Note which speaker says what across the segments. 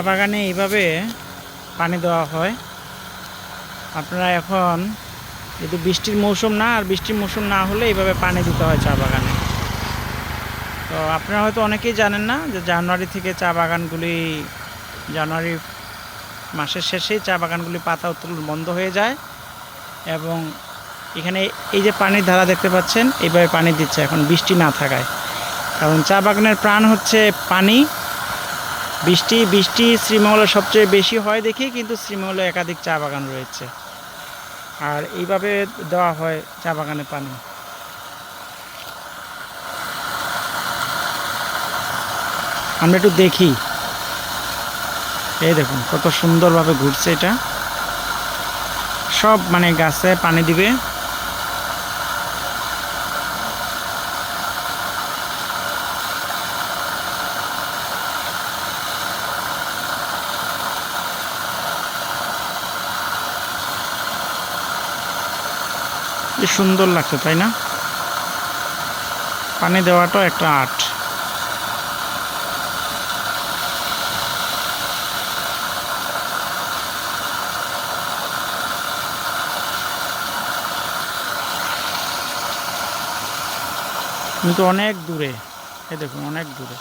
Speaker 1: চা বাগানে এইভাবে পানি দেওয়া হয়। আপনারা এখন যেহেতু বৃষ্টির মৌসুম না, আর বৃষ্টির মৌসুম না হলে এইভাবে পানি দিতে হয় চা বাগানে তো আপনারা হয়তো অনেকেই জানেন না যে জানুয়ারি থেকে চা বাগানগুলি জানুয়ারি মাসের শেষেই চা বাগানগুলি পাতা উত্তোলন বন্ধ হয়ে যায় এবং এখানে এই যে পানির ধারা দেখতে পাচ্ছেন, এইভাবে পানি দিচ্ছে। এখন বৃষ্টি না থাকায়। কারণ চা বাগানের প্রাণ হচ্ছে পানি। বৃষ্টি বৃষ্টি শ্রীমঙ্গলে সবচেয়ে বেশি হয় দেখি, কিন্তু শ্রীমঙ্গলে একাধিক চা বাগান রয়েছে। আর এইভাবে দেওয়া হয় চা বাগানে পানি। আমরা একটু দেখি। এই দেখুন, কত সুন্দরভাবে ঘুরছে এটা। সব মানে গাছে পানি দিবে। কি সুন্দর লাগছে, তাই না? পানি দেওয়াটাও একটা আর্ট। কিন্তু অনেক দূরে এ দেখুন, অনেক দূরে।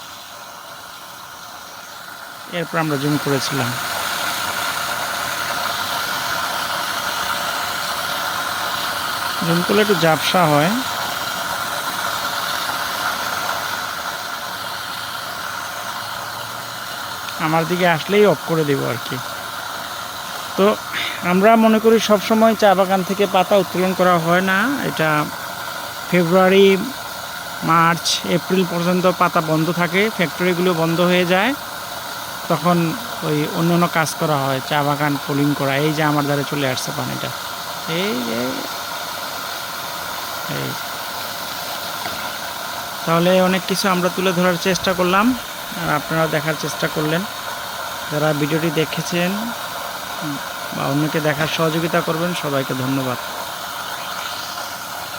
Speaker 1: এরপর আমরা জুম করেছিলাম। জুম একটু ঝাপসা হয়। আমার দিকে আসলেই অফ করে দেবো আর কি। তো আমরা মনে করি সব সময় চা বাগান থেকে পাতা উত্তোলন করা হয় না। এটা ফেব্রুয়ারি, মার্চ, এপ্রিল পর্যন্ত পাতা বন্ধ থাকে, ফ্যাক্টরিগুলো বন্ধ হয়ে যায়। তখন ওই অন্য অন্য কাজ করা হয়, চা বাগান, পোলিং করা, এই যে আমার দ্বারা চলে আসছে পানিটা। এই এই এই তাহলে অনেক কিছু আমরা তুলে ধরার চেষ্টা করলাম, আর আপনারা দেখার চেষ্টা করলেন। যারা ভিডিওটি দেখেছেন, বা অন্যকে দেখার সহযোগিতা করবেন, সবাইকে ধন্যবাদ।